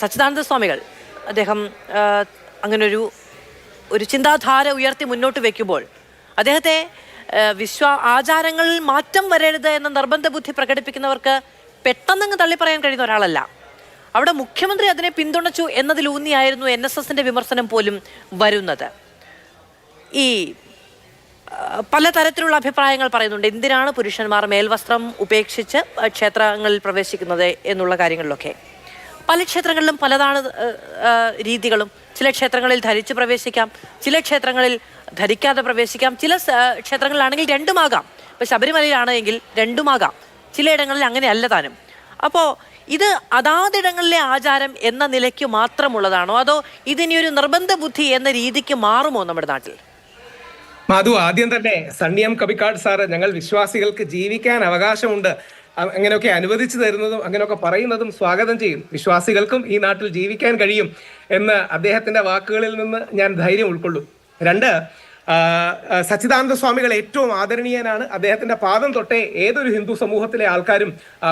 സച്ചിദാനന്ദ സ്വാമികൾ അദ്ദേഹം അങ്ങനൊരു ഒരു ചിന്താധാര ഉയർത്തി മുന്നോട്ട് വെക്കുമ്പോൾ അദ്ദേഹത്തെ വിശ്വ ആചാരങ്ങളിൽ മാറ്റം വരരുത് എന്ന നിർബന്ധ ബുദ്ധി പ്രകടിപ്പിക്കുന്നവർക്ക് പെട്ടെന്നങ്ങ് തള്ളിപ്പറയാൻ കഴിയുന്ന ഒരാളല്ല. അവിടെ മുഖ്യമന്ത്രി അതിനെ പിന്തുണച്ചു എന്നതിലൂന്നിയായിരുന്നു എൻ എസ് എസിന്റെ വിമർശനം പോലും വരുന്നത്. ഈ പലതരത്തിലുള്ള അഭിപ്രായങ്ങൾ പറയുന്നുണ്ട്. എന്തിനാണ് പുരുഷന്മാർ മേൽവസ്ത്രം ഉപേക്ഷിച്ച് ക്ഷേത്രങ്ങളിൽ പ്രവേശിക്കുന്നത് എന്നുള്ള കാര്യങ്ങളിലൊക്കെ. പല ക്ഷേത്രങ്ങളിലും പലതാണ് രീതികളും. ചില ക്ഷേത്രങ്ങളിൽ ധരിച്ച് പ്രവേശിക്കാം ചില ക്ഷേത്രങ്ങളിൽ ധരിക്കാതെ പ്രവേശിക്കാം. ചില ക്ഷേത്രങ്ങളിലാണെങ്കിൽ രണ്ടുമാകാം. ഇപ്പം ശബരിമലയിലാണെങ്കിൽ രണ്ടുമാകാം. ചിലയിടങ്ങളിൽ അങ്ങനെയല്ല താനും. അപ്പോൾ ഇത് അതാതിടങ്ങളിലെ ആചാരം എന്ന നിലയ്ക്ക് മാത്രമുള്ളതാണോ? അതോ ഇതിനൊരു നിർബന്ധ ബുദ്ധി എന്ന രീതിക്ക് മാറുമോ നമ്മുടെ നാട്ടിൽ? മാധു ആദ്യം തന്നെ സണ്ണിയം കബിക്കാട് സാറ് ഞങ്ങൾ വിശ്വാസികൾക്ക് ജീവിക്കാൻ അവകാശമുണ്ട്. അങ്ങനെയൊക്കെ അനുവദിച്ചു തരുന്നതും അങ്ങനെയൊക്കെ പറയുന്നതും സ്വാഗതം ചെയ്യും. വിശ്വാസികൾക്കും ഈ നാട്ടിൽ ജീവിക്കാൻ കഴിയും എന്ന് അദ്ദേഹത്തിന്റെ വാക്കുകളിൽ നിന്ന് ഞാൻ ധൈര്യം ഉൾക്കൊള്ളും. രണ്ട് സച്ചിദാനന്ദ സ്വാമികൾ ഏറ്റവും ആദരണീയനാണ്. അദ്ദേഹത്തിന്റെ പാദം തൊട്ടേ ഏതൊരു ഹിന്ദു സമൂഹത്തിലെ ആൾക്കാരും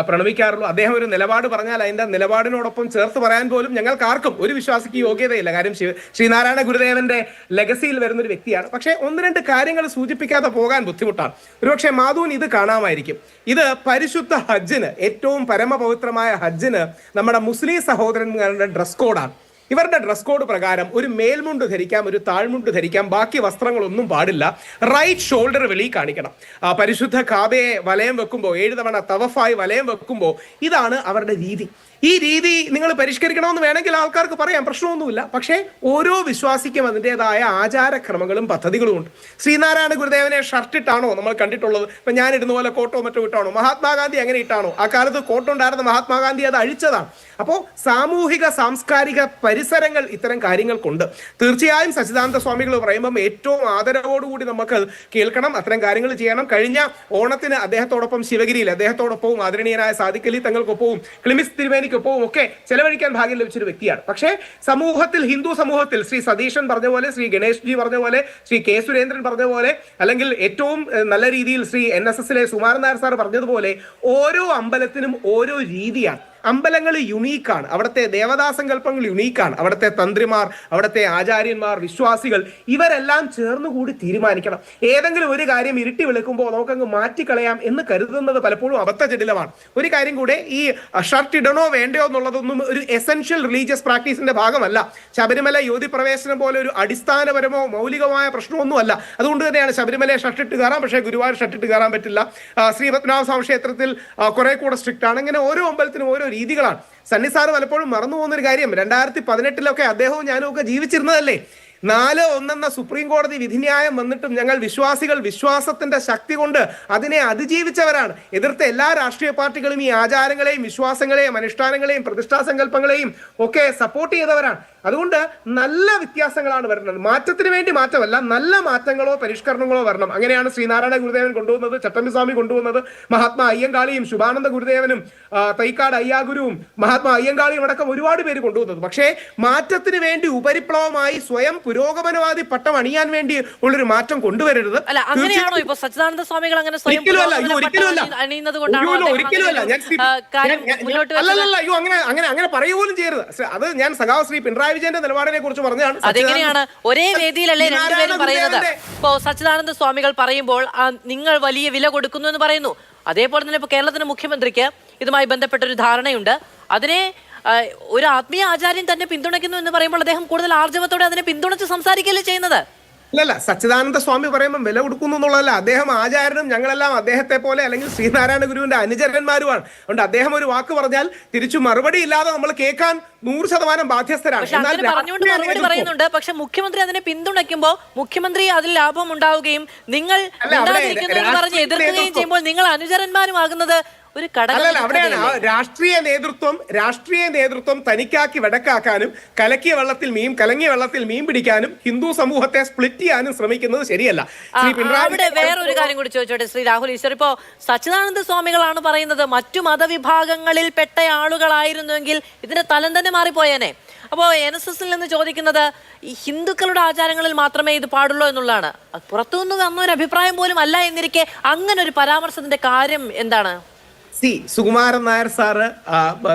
പ്രണമിക്കാറുള്ളൂ. അദ്ദേഹം ഒരു നിലപാട് പറഞ്ഞാൽ അതിന്റെ നിലപാടിനോടൊപ്പം ചേർത്ത് പറയാൻ പോലും ഞങ്ങൾക്ക് ആർക്കും ഒരു വിശ്വാസിക്ക് യോഗ്യതയില്ല. കാര്യം ശ്രീനാരായണ ഗുരുദേവന്റെ ലെഗസിയിൽ വരുന്ന ഒരു വ്യക്തിയാണ്. പക്ഷേ ഒന്ന് രണ്ട് കാര്യങ്ങൾ സൂചിപ്പിക്കാതെ പോകാൻ ബുദ്ധിമുട്ടാണ്. ഒരുപക്ഷെ മാധുവിന് ഇത് കാണാമായിരിക്കും. ഇത് പരിശുദ്ധ ഹജ്ജിന് ഏറ്റവും പരമപവിത്രമായ ഹജ്ജിന് നമ്മുടെ മുസ്ലിം സഹോദരന്മാരുടെ ഡ്രസ് കോഡാണ് ഇവരുടെ ഡ്രസ് കോഡ് പ്രകാരം ഒരു മേൽമുണ്ട് ധരിക്കാം ഒരു താഴ്മുണ്ട് ധരിക്കാം ബാക്കി വസ്ത്രങ്ങളൊന്നും പാടില്ല. റൈറ്റ് ഷോൾഡർ വെളി കാണിക്കണം. പരിശുദ്ധ കാബയെ വലയം വെക്കുമ്പോൾ ഏഴ് തവണ തവഫായി വലയം വെക്കുമ്പോൾ ഇതാണ് അവരുടെ രീതി. ഈ രീതി നിങ്ങൾ പരിഷ്കരിക്കണമെന്ന് വേണമെങ്കിൽ ആൾക്കാർക്ക് പറയാം പ്രശ്നമൊന്നുമില്ല. പക്ഷേ ഓരോ വിശ്വാസിക്കും അതിന്റെതായ ആചാരക്രമങ്ങളും പദ്ധതികളും ഉണ്ട്. ശ്രീനാരായണ ഗുരുദേവനെ ഷർട്ട് ഇട്ടാണോ നമ്മൾ കണ്ടിട്ടുള്ളത്? ഇപ്പം ഞാൻ ഇടുന്ന പോലെ കോട്ടോ മറ്റോ ഇട്ടാണോ? മഹാത്മാഗാന്ധി അങ്ങനെ ഇട്ടാണോ? ആ കാലത്ത് കോട്ടുണ്ടായിരുന്ന മഹാത്മാഗാന്ധി അത് അഴിച്ചതാണ്. അപ്പോൾ സാമൂഹിക സാംസ്കാരിക പരിസരങ്ങൾ ഇത്തരം കാര്യങ്ങൾക്കുണ്ട്. തീർച്ചയായും സച്ചിദാനന്ദ സ്വാമികൾ പറയുമ്പം ഏറ്റവും ആദരവോടുകൂടി നമുക്ക് കേൾക്കണം. അത്തരം കാര്യങ്ങൾ ചെയ്യണം. കഴിഞ്ഞ ഓണത്തിന് അദ്ദേഹത്തോടൊപ്പം ശിവഗിരിയിൽ അദ്ദേഹത്തോടൊപ്പവും ആദരണീയനായ സാദിഖലി തങ്ങൾക്കൊപ്പവും ക്ലിമിസ് തിരുമേനിക്കൊപ്പവും ഒക്കെ ചെലവഴിക്കാൻ ഭാഗ്യം ലഭിച്ചൊരു വ്യക്തിയാണ്. പക്ഷേ സമൂഹത്തിൽ ഹിന്ദു സമൂഹത്തിൽ ശ്രീ സതീശൻ പറഞ്ഞ പോലെ ശ്രീ ഗണേഷ് ജി പറഞ്ഞ പോലെ ശ്രീ കെ സുരേന്ദ്രൻ പറഞ്ഞ പോലെ അല്ലെങ്കിൽ ഏറ്റവും നല്ല രീതിയിൽ ശ്രീ എൻ എസ് എസിലെ സുമാരൻ നായർ സാർ പറഞ്ഞതുപോലെ ഓരോ അമ്പലത്തിനും ഓരോ രീതിയാണ്. അമ്പലങ്ങൾ യുണീക്കാണ് അവിടുത്തെ ദേവതാസങ്കല്പങ്ങൾ യുണീക്കാണ് അവിടുത്തെ തന്ത്രിമാർ അവിടുത്തെ ആചാര്യന്മാർ വിശ്വാസികൾ ഇവരെല്ലാം ചേർന്നുകൂടി തീരുമാനിക്കണം. ഏതെങ്കിലും ഒരു കാര്യം ഇരുട്ടി വിളിക്കുമ്പോൾ നമുക്കങ്ങ് മാറ്റിക്കളയാം എന്ന് കരുതുന്നത് പലപ്പോഴും അബദ്ധജടിലമാണ്. ഒരു കാര്യം കൂടെ ഈ ഷർട്ട് ഇടണോ വേണ്ടയോ എന്നുള്ളതൊന്നും ഒരു എസെൻഷ്യൽ റിലീജിയസ് പ്രാക്ടീസിന്റെ ഭാഗമല്ല. ശബരിമല യുവതി പ്രവേശനം പോലെ ഒരു അടിസ്ഥാനപരമോ മൗലികമായ പ്രശ്നമൊന്നുമല്ല. അതുകൊണ്ട് തന്നെയാണ് ശബരിമലയെ ഷർട്ടിട്ട് കയറാം പക്ഷേ ഗുരുവായൂർ ഷർട്ടിട്ട് കയറാൻ പറ്റില്ല. ശ്രീപത്മനാഭ സ്വാമി ക്ഷേത്രത്തിൽ കുറെ കൂടെ സ്ട്രിക്റ്റ് ആണ്. അങ്ങനെ ഓരോ അമ്പലത്തിനും ഓരോ രീതികളാണ്. സണ്ണി പലപ്പോഴും മറന്നു പോകുന്ന ഒരു കാര്യം രണ്ടായിരത്തി പതിനെട്ടിലൊക്കെ അദ്ദേഹവും ഞാനും ഒക്കെ ജീവിച്ചിരുന്നതല്ലേ? നാല് ഒന്നെന്ന സുപ്രീം കോടതി വിധിന്യായം വന്നിട്ടും ഞങ്ങൾ വിശ്വാസികൾ വിശ്വാസത്തിന്റെ ശക്തി കൊണ്ട് അതിനെ അതിജീവിച്ചവരാണ്. എതിർത്ത എല്ലാ രാഷ്ട്രീയ പാർട്ടികളും ഈ ആചാരങ്ങളെയും വിശ്വാസങ്ങളെയും അനുഷ്ഠാനങ്ങളെയും പ്രതിഷ്ഠാ സങ്കല്പങ്ങളെയും ഒക്കെ സപ്പോർട്ട് ചെയ്തവരാണ്. അതുകൊണ്ട് നല്ല വ്യത്യാസങ്ങളാണ് വരുന്നത്. മാറ്റത്തിന് വേണ്ടി മാറ്റമല്ല നല്ല മാറ്റങ്ങളോ പരിഷ്കരണങ്ങളോ വരണം. അങ്ങനെയാണ് ശ്രീനാരായണ ഗുരുദേവൻ കൊണ്ടുവന്നത് ചട്ടമ്പിസ്വാമി കൊണ്ടുവന്നത് മഹാത്മാ അയ്യങ്കാളിയും ശുഭാനന്ദ ഗുരുദേവനും തൈക്കാട് അയ്യാഗുരുവും മഹാത്മാ അയ്യങ്കാളിയും അടക്കം ഒരുപാട് പേര് കൊണ്ടുവന്നത്. പക്ഷേ മാറ്റത്തിന് വേണ്ടി ഉപരിപ്ലവമായി സ്വയം പുരോഗമനവാദി പട്ടം അണിയാൻ വേണ്ടി ഉള്ളൊരു മാറ്റം കൊണ്ടുവരരുത്. അങ്ങനെയാണോ ഇപ്പൊ സച്ചിദാനന്ദ സ്വാമികൾ അങ്ങനെ? അല്ലല്ല അയ്യോ അങ്ങനെ അങ്ങനെ അങ്ങനെ പറയുപോലും ചെയ്യരുത്. അത് ഞാൻ സഖാവ് ശ്രീ പിണറായി വിജയന്റെ നിലപാടിനെ കുറിച്ച് പറഞ്ഞാണ് അതെങ്ങനെയാണ്? ഒരേ വേദിയിലല്ലേ രണ്ടുപേരും പറയുന്നത്. ഇപ്പോ സച്ചിദാനന്ദ സ്വാമികൾ പറയുമ്പോൾ നിങ്ങൾ വലിയ വില കൊടുക്കുന്നു എന്ന് പറയുന്നു. അതേപോലെ തന്നെ ഇപ്പൊ കേരളത്തിന്റെ മുഖ്യമന്ത്രിക്ക് ഇതുമായി ബന്ധപ്പെട്ട ഒരു ധാരണയുണ്ട്. അതിനെ ഒരു ആത്മീയ ആചാര്യൻ തന്നെ പിന്തുണയ്ക്കുന്നു എന്ന് പറയുമ്പോൾ അദ്ദേഹം കൂടുതൽ ആർജവത്തോടെ അതിനെ പിന്തുണച്ച് സംസാരിക്കല്ലേ ചെയ്യുന്നത്? അല്ലല്ല സച്ചിദാനന്ദ സ്വാമി പറയുമ്പോൾ വില കൊടുക്കുന്നു എന്നുള്ളതല്ല. അദ്ദേഹം ആചാര്യനും ഞങ്ങളെല്ലാം അദ്ദേഹത്തെ പോലെ അല്ലെങ്കിൽ ശ്രീനാരായണ ഗുരുവിന്റെ അനുചരന്മാരുമാണ്. അതുകൊണ്ട് അദ്ദേഹം ഒരു വാക്ക് പറഞ്ഞാൽ തിരിച്ചു മറുപടി ഇല്ലാതെ നമ്മൾ കേൾക്കാൻ നൂറ് ശതമാനം ബാധ്യസ്ഥരാണ്. പറഞ്ഞുകൊണ്ട് മറുപടി പറയുന്നുണ്ട്. പക്ഷെ മുഖ്യമന്ത്രി അതിനെ പിന്തുണയ്ക്കുമ്പോൾ മുഖ്യമന്ത്രി അതിൽ ലാഭം ഉണ്ടാവുകയും നിങ്ങൾ പറഞ്ഞ് എതിർക്കുകയും ചെയ്യുമ്പോൾ നിങ്ങൾ അനുചരന്മാരുമാകുന്നത് ഒരു അല്ലല്ല അവിടെയാണ് ആ രാഷ്ട്രീയ നേതൃത്വം രാഷ്ട്രീയ നേതൃത്വം തനിക്കാക്കി വടക്കാക്കാനും കലക്കിയ വെള്ളത്തിൽ മീൻ കലങ്ങിയ വെള്ളത്തിൽ മീൻ പിടിക്കാനും ഹിന്ദു സമൂഹത്തെ സ്പ്ലിറ്റ് ചെയ്യാനും ശ്രമിക്കുന്നത് ശരിയല്ല. ശ്രീ പിണറായി അവിടെ വേറൊരു കാര്യം കൂടി ചോദിച്ചോട്ടെ ശ്രീ രാഹുൽ ഈശ്വർ. ഇപ്പോ സച്ചിദാനന്ദ സ്വാമികളാണ് പറയുന്നത് മറ്റു മതവിഭാഗങ്ങളിൽ പെട്ട ആളുകളായിരുന്നുവെങ്കിൽ ഇതിന്റെ തലം തന്നെ മാറിപ്പോയേനെ. അപ്പോൾ എൻ എസ് എസിൽ നിന്ന് ചോദിക്കുന്നത് ഈ ഹിന്ദുക്കളുടെ ആചാരങ്ങളിൽ മാത്രമേ ഇത് പാടുള്ളൂ എന്നുള്ളതാണ്. പുറത്തുനിന്ന് വന്ന ഒരു അഭിപ്രായം പോലും അല്ല എന്നിരിക്കെ അങ്ങനെ ഒരു പരാമർശത്തിന്റെ കാര്യം എന്താണ്? C Sukumaran Nair sir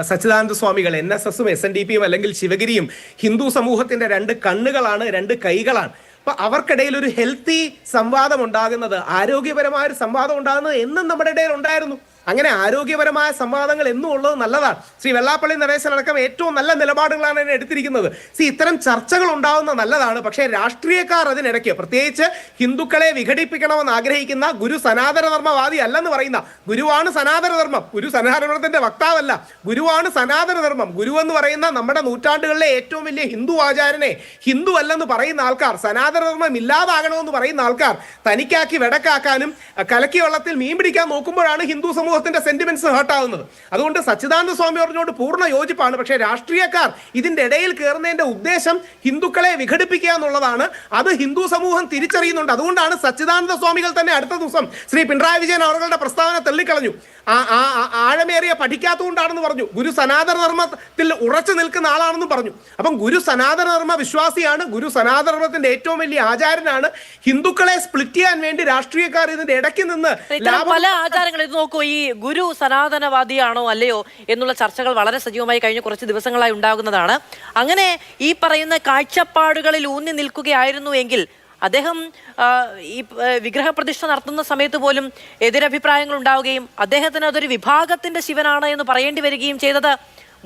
Sachidananda Swamikal N S എസും എസ് എൻ ഡി പിയും അല്ലെങ്കിൽ ശിവഗിരിയും ഹിന്ദു സമൂഹത്തിന്റെ രണ്ട് കണ്ണുകളാണ് രണ്ട് കൈകളാണ്. അപ്പൊ അവർക്കിടയിൽ ഒരു ഹെൽത്തി സംവാദം ഉണ്ടാകുന്നത് ആരോഗ്യപരമായ ഒരു സംവാദം ഉണ്ടാകുന്നത് എന്നും നമ്മുടെ ഇടയിൽ ഉണ്ടായിരുന്നു. അങ്ങനെ ആരോഗ്യപരമായ സംവാദങ്ങൾ എന്നും ഉള്ളത് നല്ലതാണ്. ശ്രീ വെള്ളാപ്പള്ളി നടേശൻ അടക്കം ഏറ്റവും നല്ല നിലപാടുകളാണ് അതിനെ എടുത്തിരിക്കുന്നത്. സി ഇത്തരം ചർച്ചകൾ ഉണ്ടാവുന്ന നല്ലതാണ്. പക്ഷേ രാഷ്ട്രീയക്കാർ അതിനിടയ്ക്ക് പ്രത്യേകിച്ച് ഹിന്ദുക്കളെ വിഘടിപ്പിക്കണമെന്ന് ആഗ്രഹിക്കുന്ന ഗുരു സനാതനധർമ്മവാദി അല്ലെന്ന് പറയുന്ന ഗുരുവാണ് സനാതനധർമ്മം. ഗുരു സനാതനധർമ്മത്തിന്റെ വക്താവല്ല. ഗുരുവാണ് സനാതനധർമ്മം. ഗുരു എന്ന് പറയുന്ന നമ്മുടെ നൂറ്റാണ്ടുകളിലെ ഏറ്റവും വലിയ ഹിന്ദു ആചാരനെ ഹിന്ദു അല്ലെന്ന് പറയുന്ന ആൾക്കാർ സനാതനധർമ്മം ഇല്ലാതാകണമെന്ന് പറയുന്ന ആൾക്കാർ തനിക്കാക്കി വെടക്കാക്കാനും കലക്കി വെള്ളത്തിൽ മീൻ പിടിക്കാൻ നോക്കുമ്പോഴാണ് ഹിന്ദു സമൂഹത്തിന്റെ സെന്റിമെന്റ്സ് ഹേർട്ടാകുന്നത് അതുകൊണ്ട് സച്ചിദാനന്ദ സ്വാമി പറഞ്ഞോട് പൂർണ യോജിപ്പാണ്. പക്ഷേ രാഷ്ട്രീയക്കാർ ഇതിന്റെ ഇടയിൽ കയറുന്നതിന്റെ ഉദ്ദേശം ഹിന്ദുക്കളെ വിഘടിപ്പിക്കുക എന്നുള്ളതാണ്. അത് ഹിന്ദു സമൂഹം തിരിച്ചറിയുന്നുണ്ട്. അതുകൊണ്ടാണ് സച്ചിദാനന്ദ സ്വാമികൾ തന്നെ അടുത്ത ദിവസം ശ്രീ പിണറായി വിജയൻ അവരുടെ പ്രസ്താവന തള്ളിക്കളഞ്ഞു. ആ ആ- പഠിക്കാത്തതുകൊണ്ടാണെന്ന് പറഞ്ഞു. ഗുരു സനാതന ധർമ്മത്തിൽ ഉറച്ചു നിൽക്കുന്ന ആളാണെന്നും പറഞ്ഞു. അപ്പം ഗുരു സനാതന ധർമ്മ വിശ്വാസിയാണ്. ഗുരു സനാതന ധർമ്മത്തിന്റെ ഏറ്റവും വലിയ ആചാരനാണ്. ഹിന്ദുക്കളെ സ്പ്ലിറ്റ് ചെയ്യാൻ വേണ്ടി രാഷ്ട്രീയക്കാർ ഇതിന്റെ ഇടയ്ക്ക് നിന്ന് പല ആചാരങ്ങൾ ഇത് നോക്കൂ ഈ ഗുരു സനാതനവാദിയാണോ അല്ലയോ എന്നുള്ള ചർച്ചകൾ വളരെ സജീവമായി കഴിഞ്ഞ കുറച്ച് ദിവസങ്ങളായി ഉണ്ടാകുന്നതാണ്. അങ്ങനെ ഈ പറയുന്ന കാഴ്ചപ്പാടുകളിൽ ഊന്നി നിൽക്കുകയായിരുന്നു എങ്കിൽ അദ്ദേഹം ഈ വിഗ്രഹപ്രതിഷ്ഠ നടത്തുന്ന സമയത്ത് പോലും എതിരഭിപ്രായങ്ങൾ ഉണ്ടാവുകയും അദ്ദേഹത്തിന് അതൊരു വിഭാഗത്തിന്റെ ശിവനാണ് എന്ന് പറയേണ്ടി വരികയും ചെയ്തത്.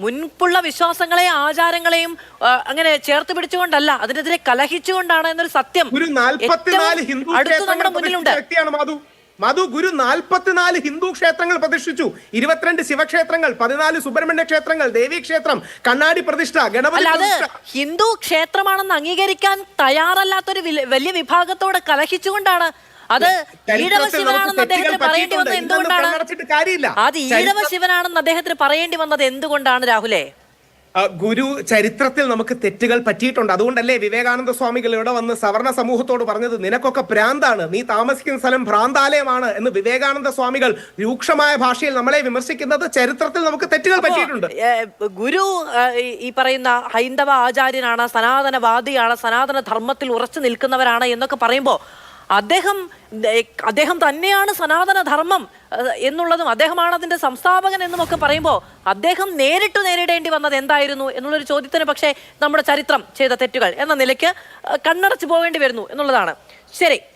മുൻപുള്ള വിശ്വാസങ്ങളെയും ആചാരങ്ങളെയും അങ്ങനെ ചേർത്ത് പിടിച്ചുകൊണ്ടല്ല അതിനെതിരെ കലഹിച്ചുകൊണ്ടാണ് എന്നൊരു സത്യം അടുത്ത് നമ്മുടെ മുന്നിലുണ്ട്. മധു ഗുരു നാൽപ്പത്തിനാല് ഹിന്ദു ക്ഷേത്രങ്ങൾ പ്രതിഷ്ഠിച്ചു. ഇരുപത്തിരണ്ട് ശിവക്ഷേത്രങ്ങൾ പതിനാല് സുബ്രഹ്മണ്യ ക്ഷേത്രങ്ങൾ ദേവീ ക്ഷേത്രം കണ്ണാടി പ്രതിഷ്ഠ ഗണപതി ഹിന്ദു ക്ഷേത്രമാണെന്ന് അംഗീകരിക്കാൻ തയ്യാറല്ലാത്തൊരു വില- വലിയ വിഭാഗത്തോട് കലഹിച്ചുകൊണ്ടാണ്. അത് ഈഴവ ശിവനാണെന്ന് അദ്ദേഹത്തിന് പറയേണ്ടി വന്നത് എന്തുകൊണ്ടാണ്? അത് ഈഴവ ശിവനാണെന്ന് അദ്ദേഹത്തിന് പറയേണ്ടി വന്നത് എന്തുകൊണ്ടാണ് രാഹുലേ? ഗുരു ചരിത്രത്തിൽ നമുക്ക് തെറ്റുകൾ പറ്റിയിട്ടുണ്ട്. അതുകൊണ്ടല്ലേ വിവേകാനന്ദ സ്വാമികൾ ഇവിടെ വന്ന് സവർണ സമൂഹത്തോട് പറഞ്ഞത് നിനക്കൊക്കെ ഭ്രാന്താണ്. നീ താമസിക്കുന്ന സ്ഥലം ഭ്രാന്താലയമാണ് എന്ന് വിവേകാനന്ദ സ്വാമികൾ രൂക്ഷമായ ഭാഷയിൽ നമ്മളെ വിമർശിക്കുന്നത് ചരിത്രത്തിൽ നമുക്ക് തെറ്റുകൾ പറ്റിയിട്ടുണ്ട്. ഗുരു ഈ- പറയുന്ന ഹൈന്ദവ ആചാര്യനാണ് സനാതനവാദിയാണ് സനാതന ധർമ്മത്തിൽ ഉറച്ചു നിൽക്കുന്നവരാണ് എന്നൊക്കെ പറയുമ്പോൾ അദ്ദേഹം അദ്ദേഹം തന്നെയാണ് സനാതന ധർമ്മം എന്നുള്ളതും അദ്ദേഹമാണ് അതിന്റെ സംസ്ഥാപകൻ എന്നുമൊക്കെ പറയുമ്പോൾ അദ്ദേഹം നേരിട്ട് നേരിടേണ്ടി വന്നത് എന്തായിരുന്നു എന്നുള്ളൊരു ചോദ്യത്തിന് പക്ഷേ നമ്മുടെ ചരിത്രം ചെയ്ത തെറ്റുകൾ എന്ന നിലയ്ക്ക് കണ്ണടച്ചു പോകേണ്ടി വരുന്നു എന്നുള്ളതാണ്. ശരി.